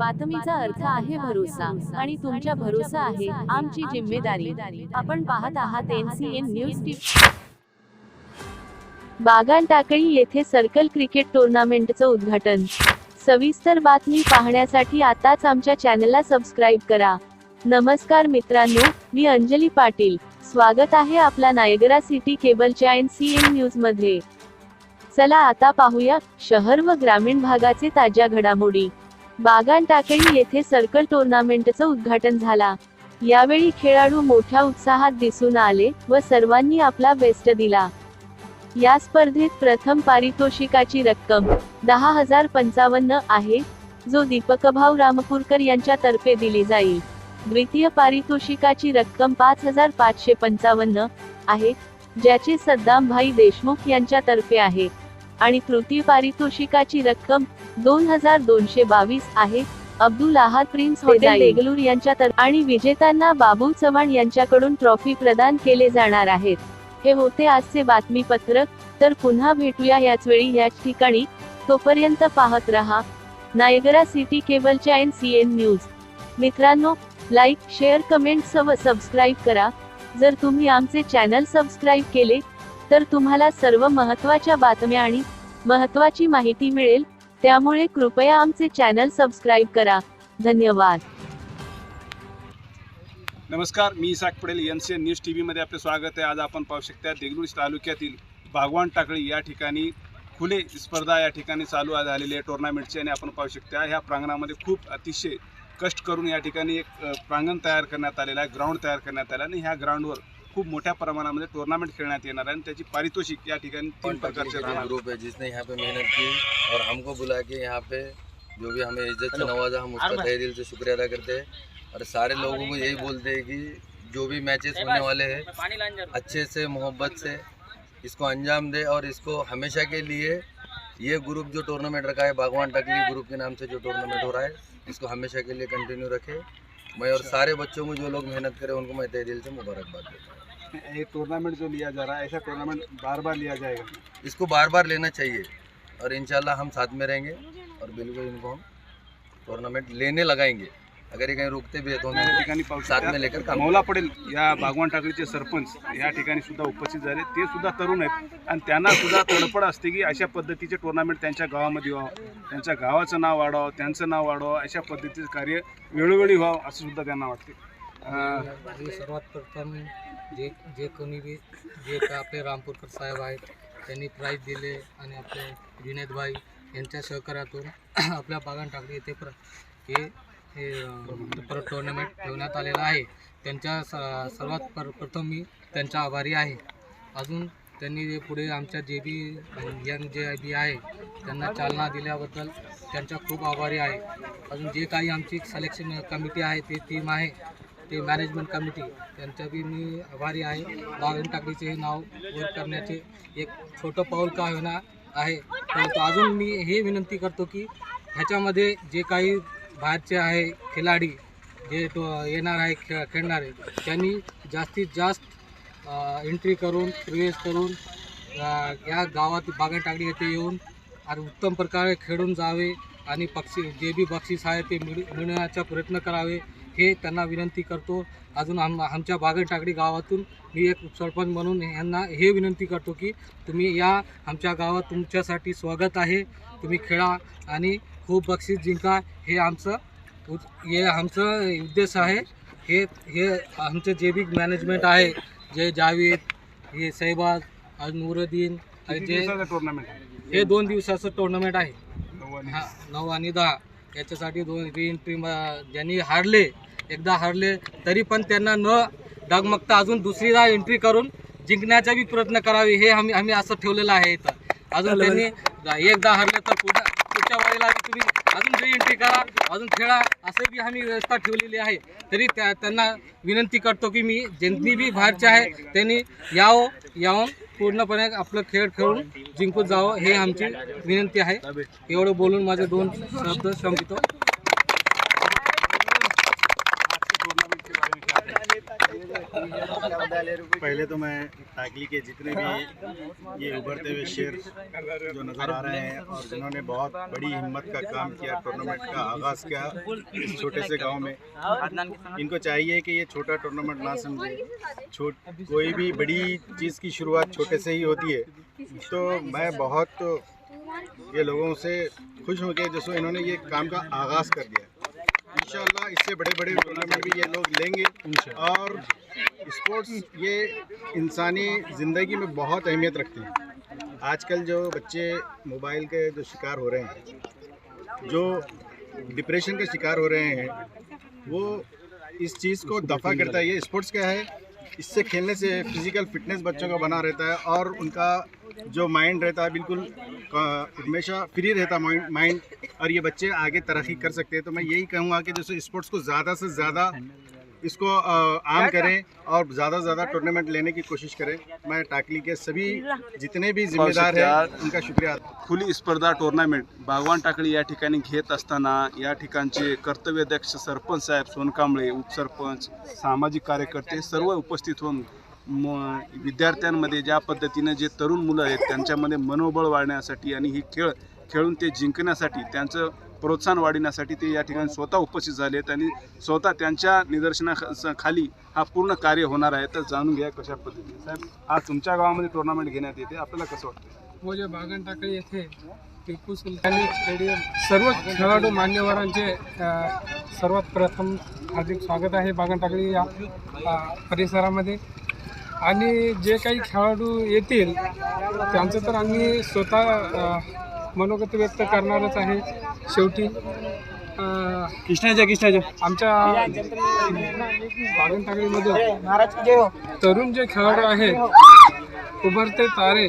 बातमीचा अर्थ आहे भरोसा आणि तुमच्या भरोसा आहे आमची जिम्मेदारी. आपण पाहत आहात एनसीएन न्यूज टीव्ही बागान टाकळी येथे सर्कल क्रिकेट टुर्नामेंटचं उद्घाटन. सविस्तर बातमी पाहण्यासाठी आताच आमच्या चॅनलला सबस्क्राईब करा. नमस्कार मित्रांनो मी अंजली पाटील. स्वागत आहे आपला नायगरा सिटी केबलच्या एन सी एन न्यूजमध्ये चला आता पाहूया शहर व ग्रामीण भागाचे ताज्या घडामोडी. बागान टाकळी येथे सर्कल टुर्नामेंटचं उद्घाटन झाला. यावेळी खेळाडू मोठ्या उत्साहात दिसून आले व सर्वांनी आपला बेस्ट दिला. या स्पर्धेत प्रथम पारितोषिकाची रक्कम दहा हजार पंचावन्न आहे जो दीपकभाऊ रामपूरकर यांच्यातर्फे दिली जाईल. द्वितीय पारितोषिकाची रक्कम पाच हजार पाचशे पंचावन्न आहे ज्याचे सद्दामभाई देशमुख यांच्यातर्फे आहे. आणि तृतीय पारितोषिकाची रक्कम दोन हजार दोनशे बावीस आहे. अब्दुल अहाद प्रिन्स हॉटेल देगलूर यांच्यातर्फे आणि विजेत्यांना बाबू चव्हाण यांच्याकडून ट्रॉफी प्रदान केले जाणार आहेत. हे होते आजचे बातमीपत्रक तर पुन्हा भेटूया याच वेळी याच ठिकाणी. तोपर्यंत पाहत रहा. नायगरा सिटी केबलच्या एन सी एन न्यूज. मित्रांनो लाईक शेअर कमेंट व सबस्क्राईब करा. जर तुम्ही आमचे चॅनल सबस्क्राईब केले तर तुम्हाला सर्व महत्त्वाच्या बातम्या आणि महत्त्वाची माहिती मिळेल. त्यामुळे कृपया आमचे चॅनल सबस्क्राईब करा. धन्यवाद. नमस्कार मी Isak Patel N C N news T व्हीमध्ये आपले स्वागत आहे. आज आपण पाहू शकता देगलूर तालुक्यातील भागवान टाकळी या ठिकाणी खुले स्पर्धा या ठिकाणी चालू झालेली आहे टुर्नामेंटची आणि आपण पाहू शकता ह्या प्रांगणामध्ये खूप अतिशय कष्ट करून या ठिकाणी एक प्रांगण तयार करण्यात आलेलं आहे ग्राउंड तयार करण्यात आलं आणि ह्या ग्राउंडवर खूप मोठ्या प्रमाणामध्ये टुर्नामेंट खेळण्यात येणार आहे आणि त्याची पारितोषिक या ठिकाणी तीन प्रकारचे जो राहणार. ग्रुप है जिसने यहाँ पे मेहनत की और हमको बुला के यहाँ पे जो भी हमें इज़्ज़त से नवाजा हम उसका तहे दिल से शुक्रिया अदा करते हैं। और सारे लोगों को यही बोलते हैं कि जो भी मैचेस होने वाले हैं अच्छे से मोहब्बत से इसको अंजाम दे और इसको हमेशा के लिए ये ग्रुप जो टूर्नामेंट रखा है बागवान टकली ग्रुप के नाम से जो टूर्नामेंट हो रहा है इसको हमेशा के लिए कंटिन्यू रखे। मैं और सारे बच्चों को जो लोग मेहनत करे उनको मैं तय दिल से मुबारकबाद देता हूँ। ये टूर्नामेंट जो लिया जा रहा है ऐसा टूर्नामेंट बार बार लिया जाएगा? इसको बार बार लेना चाहिए और इनशाला हम साथ में रहेंगे और बिल्कुल इनको हम टूर्नामेंट लेने लगाएँगे। अगर ये कहीं रुकते भी है तो ठिकाणी पाहू साथ में लेकर काम मौला पटेल या बागवान टाकळीचे सरपंच या ठिकाणी सुद्धा उपस्थित झाले. ते सुद्धा तरुण आहेत आणि त्यांना सुद्धा तडफड असते की अशा पद्धतीचे टुर्नामेंट त्यांच्या गावामध्ये व्हावं. त्यांच्या गावाचं नाव वाढावं त्यांचं नाव वाढावं अशा पद्धतीचं कार्य वेळोवेळी व्हावं असं सुद्धा त्यांना वाटते. सर्वात प्रथम जे जे कोणी बी जे का आपले रामपूरकर साहेब आहेत त्यांनी प्राईज दिले आणि आपले विनेत भाई यांच्या सहकार्यातून आपल्या बागान टाकली येथे प्र हे हे अं, परत टुर्नामेंट ठेवण्यात आलेलं आहे. त्यांच्या स- सर्वात पर प्रथम मी त्यांचा आभारी आहे. अजून त्यांनी जे पुढे आमच्या जे बी यंग जे बी आहे त्यांना चालना दिल्याबद्दल त्यांचा खूप आभारी आहे. अजून जे काही आमची सिलेक्शन कमिटी आहे ते टीम आहे ते मॅनेजमेंट कमिटी त्यांच्या बी मी आभारी आहे. बागन टाकळीचे हे नाव वर करण्याचे एक छोटं पाऊल का होणार आहे. परंतु अजून मी हे विनंती करतो की ह्याच्यामध्ये जे काही बाहेरचे आहे खिलाडी जे तो येणार आहे खेळ खेळणारे त्यांनी जास्तीत जास्त एंट्री करून प्रवेश करून या गावात बागन टाकडी येथे येऊन आणि उत्तम प्रकारे खेळून जावे आणि पक्षी जे बी बक्षीस आहे ते मिळ मिळण्याचा प्रयत्न करावे हे त्यांना विनंती करतो. अजून आम आमच्या बागन टाकडी गावातून मी एक सरपंच म्हणून यांना हे विनंती करतो की तुम्ही या आमच्या गावात तुमच्यासाठी स्वागत आहे तुम्ही खेळा आणि खूप बक्षीस जिंका हे आमचं उद- हे आमचं उद्देश आहे. हे हे आमचं जे बी मॅनेजमेंट आहे. जे जावेद हे सहबाज आज नुरुद्दीन जे दिवसाचं टुर्नामेंट आहे? हे दोन दिवसाचं टुर्नामेंट आहे. हा नऊ आणि दहा. याच्यासाठी दोन तीन टीम ज्यांनी हारले एकदा हारले तरी पण त्यांना न डगमगता अजून दुसरीदा एंट्री करून जिंकण्याचा बी प्रयत्न करावे. हे आम्ही आम्ही असं ठेवलेलं आहे इथं. अजून त्यांनी एकदा हारले तर करायला तुम्ही. अजून री एंट्री करा अजून खेळा असं बी आम्ही व्यवस्था ठेवलेली आहे. तरी त्या त्यांना विनंती करतो की मी ज्यांनी बी बाहेरचे आहे त्यांनी यावं यावं पूर्णपणे आपलं खेळ खेळून जिंकून जावं हे आमची विनंती आहे. एवढं बोलून माझे दोन शब्द सांगतो पहले तो मैं टाकली के जितने भी ये उभरते हुए शेर जो नज़र आ रहे हैं और जिन्होंने बहुत बड़ी हिम्मत का काम किया टूर्नामेंट का आगाज़ किया इस छोटे से गाँव में, इनको चाहिए कि ये छोटा टूर्नामेंट ना समझे। छोट, कोई भी बड़ी चीज़ की शुरुआत छोटे से ही होती है। तो मैं बहुत ये लोगों से खुश हूँ कि जैसे इन्होंने ये काम का आगाज़ कर दिया। इंशाल्लाह इससे बड़े बड़े टूर्नामेंट भी ये लोग लेंगे और स्पोर्ट्स ये इंसानी ज़िंदगी में बहुत अहमियत रखते हैं। आजकल जो बच्चे मोबाइल के जो शिकार हो रहे हैं जो डिप्रेशन के शिकार हो रहे हैं वो इस चीज़ को दफ़ा करता है। ये स्पोर्ट्स क्या है? इससे खेलने से फ़िज़िकल फिटनेस बच्चों का बना रहता है और उनका जो माइंड रहता है बिल्कुल हमेशा फ्री रहता है माइंड माइंड और ये बच्चे आगे तरक्की कर सकते हैं। तो मैं यही कहूँगा कि जैसे स्पोर्ट्स को ज़्यादा से ज़्यादा इसको आम करें और ज़्यादा से ज़्यादा टूर्नामेंट लेने की कोशिश करें। मैं टाकली के सभी जितने भी जिम्मेदार हैं उनका शुक्रिया। खुली स्पर्धा टूर्नामेंट बागवान टाकळी या ठिकाणी घेत असताना या ठिकाणचे कर्तव्याध्यक्ष सरपंच साहेब सोनकांबळे उपसरपंच सामाजिक कार्यकर्ते सर्व उपस्थित होऊन म विद्यार्थ्यांमध्ये ज्या पद्धतीने जे तरुण मुलं आहेत त्यांच्यामध्ये मनोबळ वाढण्यासाठी आणि ही खेळ खेळून ते जिंकण्यासाठी त्यांचं प्रोत्साहन वाढविण्यासाठी ते या ठिकाणी स्वतः उपस्थित झाले आहेत आणि स्वतः त्यांच्या निदर्शनाखाली हा पूर्ण कार्य होणार आहे. तर जाणून घ्या कशा पद्धतीने. साहेब आज तुमच्या गावामध्ये टुर्नामेंट घेण्यात येते. आपल्याला कसं वाटतं? मोजे बागन टाकळी येथे टिपू सुलतानी स्टेडियम सर्व खेळाडू मान्यवरांचे सर्वात प्रथम हार्दिक स्वागत आहे बागन टाकळी या परिसरामध्ये. आणि जे काही खेळाडू येतील त्यांचं तर आम्ही स्वतः मनोगत व्यक्त करणारच आहे. शेवटी कृष्णाच्या कृष्णाच्या आमच्या बागन टाकळीमध्ये तरुण जे खेळाडू आहेत उभरते तारे